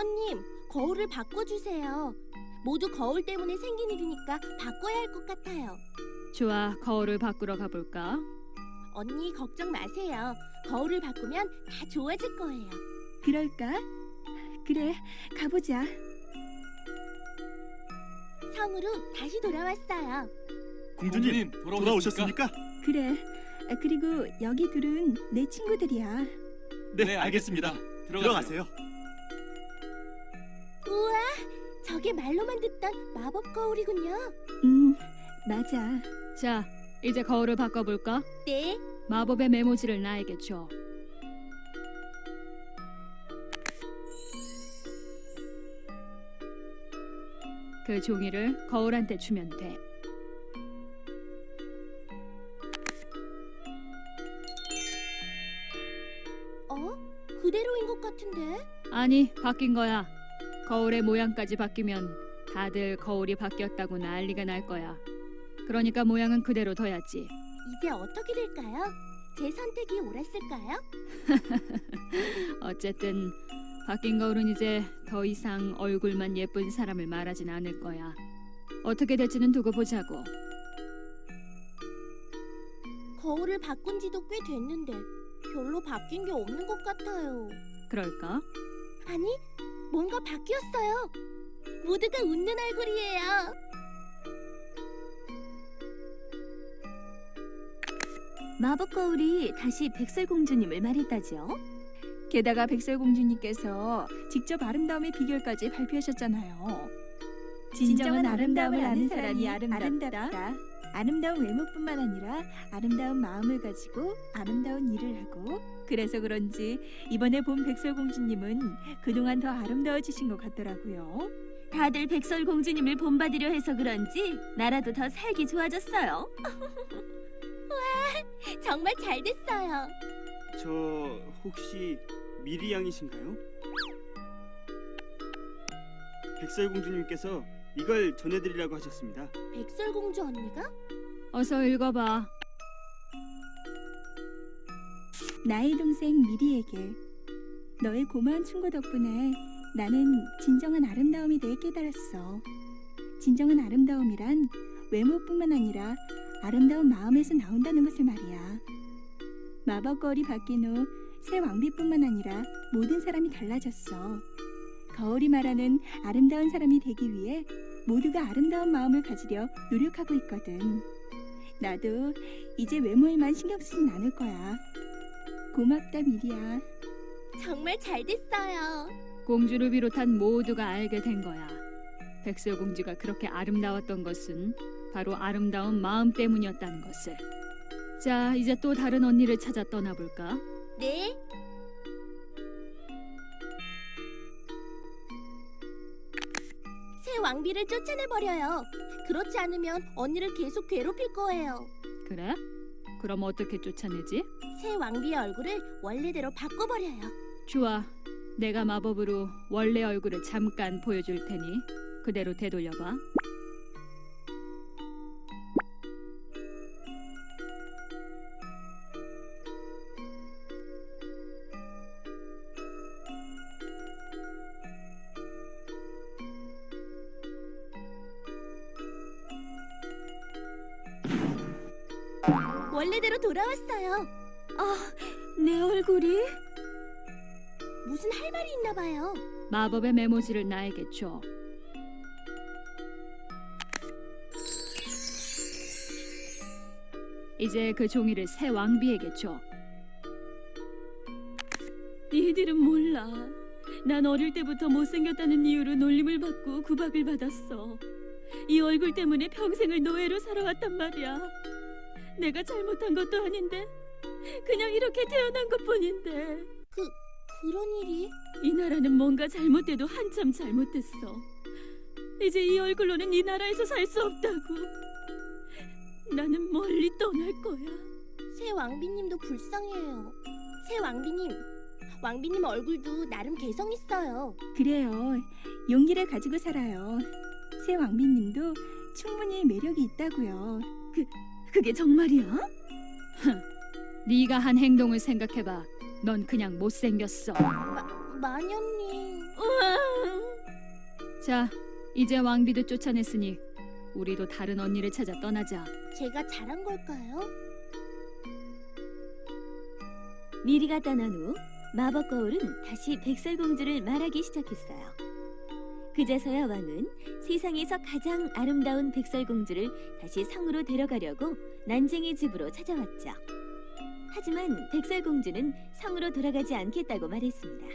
마녀님, 거울을 바꿔주세요. 모두 거울 때문에 생긴 일이니까 바꿔야 할 것 같아요. 좋아, 거울을 바꾸러 가볼까? 언니 걱정 마세요. 거울을 바꾸면 다 좋아질 거예요. 그럴까? 그래, 가보자. 성으로 다시 돌아왔어요. 공주님 돌아오셨습니까? 그래. 아, 그리고 여기 둘은 내 친구들이야. 네, 알겠습니다. 들어가세요. 저게 말로만 듣던 마법 거울이군요. 음, 맞아. 자, 이제 거울을 바꿔볼까? 네, 마법의 메모지를 나에게 줘. 그 종이를 거울한테 주면 돼. 어? 그대로인 것 같은데? 아니, 바뀐 거야. 거울의 모양까지 바뀌면 다들 거울이 바뀌었다고 난리가 날 거야. 그러니까 모양은 그대로 둬야지. 이제 어떻게 될까요? 제 선택이 옳았을까요? 어쨌든 바뀐 거울은 이제 더 이상 얼굴만 예쁜 사람을 말하진 않을 거야. 어떻게 될지는 두고 보자고. 거울을 바꾼 지도 꽤 됐는데 별로 바뀐 게 없는 것 같아요. 그럴까? 아니, 뭔가 바뀌었어요. 모두가 웃는 얼굴이에요. 마법 거울이 다시 백설공주님을 말했다죠. 게다가 백설공주님께서 직접 아름다움의 비결까지 발표하셨잖아요. 진정한 아름다움을 아는 사람이 아름답다. 아름다운 외모뿐만 아니라 아름다운 마음을 가지고 아름다운 일을 하고 그래서 그런지 이번에 본 백설공주님은 그동안 더 아름다워지신 것 같더라고요. 다들 백설공주님을 본받으려 해서 그런지 나라도 더 살기 좋아졌어요. 정말 잘 됐어요. 저 혹시 미리 양이신가요? 백설공주님께서 이걸 전해드리라고 하셨습니다. 백설공주 언니가? 어서 읽어봐. 나의 동생 미리에게 너의 고마운 충고 덕분에 나는 진정한 아름다움에 대해 깨달았어. 진정한 아름다움이란 외모뿐만 아니라 아름다운 마음에서 나온다는 것을 말이야. 마법 거울이 바뀐 후 새 왕비뿐만 아니라 모든 사람이 달라졌어. 거울이 말하는 아름다운 사람이 되기 위해 모두가 아름다운 마음을 가지려 노력하고 있거든. 나도 이제 외모에만 신경 쓰진 않을 거야. 고맙다 미리야. 정말 잘 됐어요. 공주를 비롯한 모두가 알게 된 거야. 백설 공주가 그렇게 아름다웠던 것은 바로 아름다운 마음 때문이었다는 것을. 자, 이제 또 다른 언니를 찾아 떠나볼까? 네. 왕비를 쫓아내버려요. 그렇지 않으면 언니를 계속 괴롭힐 거예요. 그래? 그럼 어떻게 쫓아내지? 새 왕비의 얼굴을 원래대로 바꿔버려요. 좋아. 내가 마법으로 원래 얼굴을 잠깐 보여줄 테니 그대로 되돌려봐. 원래대로 돌아왔어요. 아, 내 얼굴이? 무슨 할 말이 있나 봐요. 마법의 메모지를 나에게 줘. 이제 그 종이를 새 왕비에게 줘. 니들은 몰라. 난 어릴 때부터 못생겼다는 이유로 놀림을 받고 구박을 받았어. 이 얼굴 때문에 평생을 노예로 살아왔단 말이야. 내가 잘못한 것도 아닌데 그냥 이렇게 태어난 것뿐인데 그런 일이? 이 나라는 뭔가 잘못돼도 한참 잘못됐어. 이제 이 얼굴로는 이 나라에서 살 수 없다고. 나는 멀리 떠날 거야. 새 왕비님도 불쌍해요. 새 왕비님, 왕비님 얼굴도 나름 개성 있어요. 그래요. 용기를 가지고 살아요. 새 왕비님도 충분히 매력이 있다고요. 그 게 정말이야? 네가 한 행동을 생각해봐. 넌 그냥 못생겼어. 마녀님. 자, 이제 왕비도 쫓아냈으니 우리도 다른 언니를 찾아 떠나자. 제가 잘한 걸까요? 미리가 떠난 후 마법 거울은 다시 백설공주를 말하기 시작했어요. 그제서야 왕은 세상에서 가장 아름다운 백설공주를 다시 성으로 데려가려고 난쟁이 집으로 찾아왔죠. 하지만 백설공주는 성으로 돌아가지 않겠다고 말했습니다.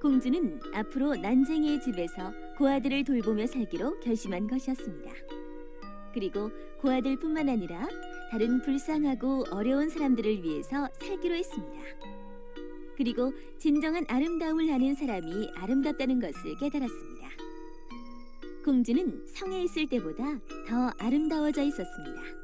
공주는 앞으로 난쟁이의 집에서 고아들을 돌보며 살기로 결심한 것이었습니다. 그리고 고아들뿐만 아니라 다른 불쌍하고 어려운 사람들을 위해서 살기로 했습니다. 그리고 진정한 아름다움을 아는 사람이 아름답다는 것을 깨달았습니다. 공주는 성에 있을 때보다 더 아름다워져 있었습니다.